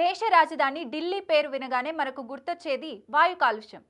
దేశ రాజధాని ఢిల్లీ పేరు వినగానే మనకు గుర్తొచ్చేది వాయు కాలుష్యం.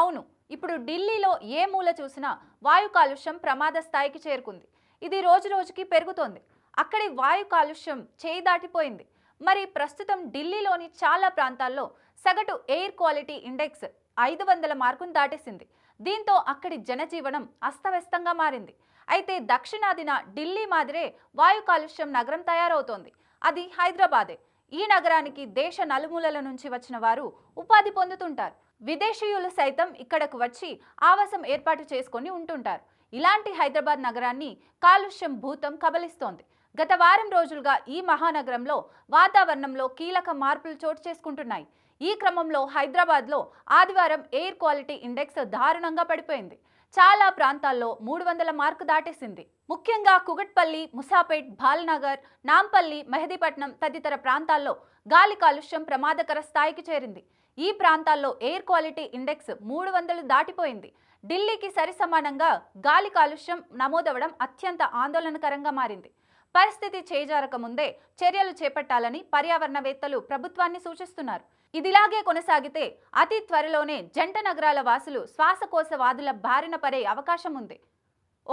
అవును ఇప్పుడు ఢిల్లీలో ఏ మూల చూసినా వాయు కాలుష్యం ప్రమాద స్థాయికి చేరుకుంది. ఇది రోజు రోజుకి పెరుగుతోంది. అక్కడి వాయు కాలుష్యం చేయి దాటిపోయింది. మరి ప్రస్తుతం ఢిల్లీలోని చాలా ప్రాంతాల్లో సగటు ఎయిర్ క్వాలిటీ ఇండెక్స్ ఐదు వందల మార్కును దాటేసింది. దీంతో అక్కడి జనజీవనం అస్తవ్యస్తంగా మారింది. అయితే దక్షిణాదిన ఢిల్లీ మాదిరే వాయు కాలుష్యం నగరం తయారవుతోంది. అది హైదరాబాదే. ఈ నగరానికి దేశ నలుమూలల నుంచి వచ్చిన వారు ఉపాధి పొందుతుంటారు. విదేశీయులు సైతం ఇక్కడకు వచ్చి ఆవాసం ఏర్పాటు చేసుకొని ఉంటుంటారు. ఇలాంటి హైదరాబాద్ నగరాన్ని కాలుష్యం భూతం కబలిస్తోంది. గత వారం రోజులుగా ఈ మహానగరంలో వాతావరణంలో కీలక మార్పులు చోటు చేసుకుంటున్నాయి. ఈ క్రమంలో హైదరాబాద్లో ఆదివారం ఎయిర్ క్వాలిటీ ఇండెక్స్ దారుణంగా పడిపోయింది. చాలా ప్రాంతాల్లో మూడు వందల మార్కు దాటేసింది. ముఖ్యంగా కుగట్పల్లి ముసాపేట్ భాల్నగర్ నాంపల్లి మెహదీపట్నం తదితర ప్రాంతాల్లో గాలి కాలుష్యం ప్రమాదకర స్థాయికి చేరింది. ఈ ప్రాంతాల్లో ఎయిర్ క్వాలిటీ ఇండెక్స్ మూడు వందలు దాటిపోయింది. ఢిల్లీకి సరిసమానంగా గాలి కాలుష్యం నమోదవడం అత్యంత ఆందోళనకరంగా మారింది. పరిస్థితి చేజారక ముందే చర్యలు చేపట్టాలని పర్యావరణవేత్తలు ప్రభుత్వాన్ని సూచిస్తున్నారు. ఇదిలాగే కొనసాగితే అతి త్వరలోనే జంట నగరాల వాసులు శ్వాసకోశ వాదుల బారిన పడే అవకాశం ఉంది.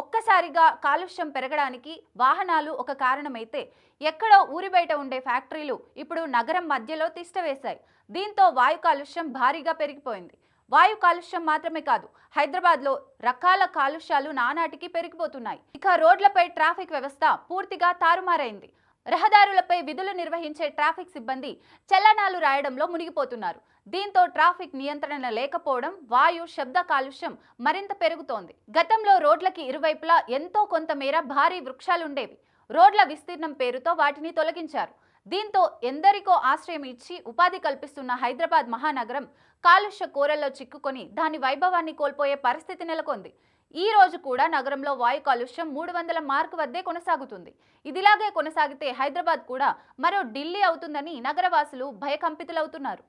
ఒక్కసారిగా కాలుష్యం పెరగడానికి వాహనాలు ఒక కారణమైతే ఎక్కడో ఊరి బయట ఉండే ఫ్యాక్టరీలు ఇప్పుడు నగరం మధ్యలో తిష్టవేశాయి దీంతో వాయు కాలుష్యం భారీగా పెరిగిపోయింది. వాయు కాలుష్యం మాత్రమే కాదు హైదరాబాద్లో రకాల కాలుష్యాలు నానాటికి పెరిగిపోతున్నాయి. ఇక రోడ్లపై ట్రాఫిక్ వ్యవస్థ పూర్తిగా తారుమారైంది. రహదారులపై విధులు నిర్వహించే ట్రాఫిక్ సిబ్బంది చలనాలు రాయడంలో మునిగిపోతున్నారు. దీంతో ట్రాఫిక్ నియంత్రణ లేకపోవడం వాయు శబ్ద కాలుష్యం మరింత పెరుగుతోంది. గతంలో రోడ్లకి ఇరువైపులా ఎంతో కొంతమేర భారీ వృక్షాలుండేవి. రోడ్ల విస్తీర్ణం పేరుతో వాటిని తొలగించారు. దీంతో ఎందరికో ఆశ్రయం ఇచ్చి ఉపాధి కల్పిస్తున్న హైదరాబాద్ మహానగరం కాలుష్య కోరల్లో చిక్కుకొని దాని వైభవాన్ని కోల్పోయే పరిస్థితి నెలకొంది. ఈ రోజు కూడా నగరంలో వాయు కాలుష్యం మూడు వందల మార్కు వద్దే కొనసాగుతుంది. ఇదిలాగే కొనసాగితే హైదరాబాద్ కూడా మరో ఢిల్లీ అవుతుందని నగరవాసులు భయకంపితులవుతున్నారు.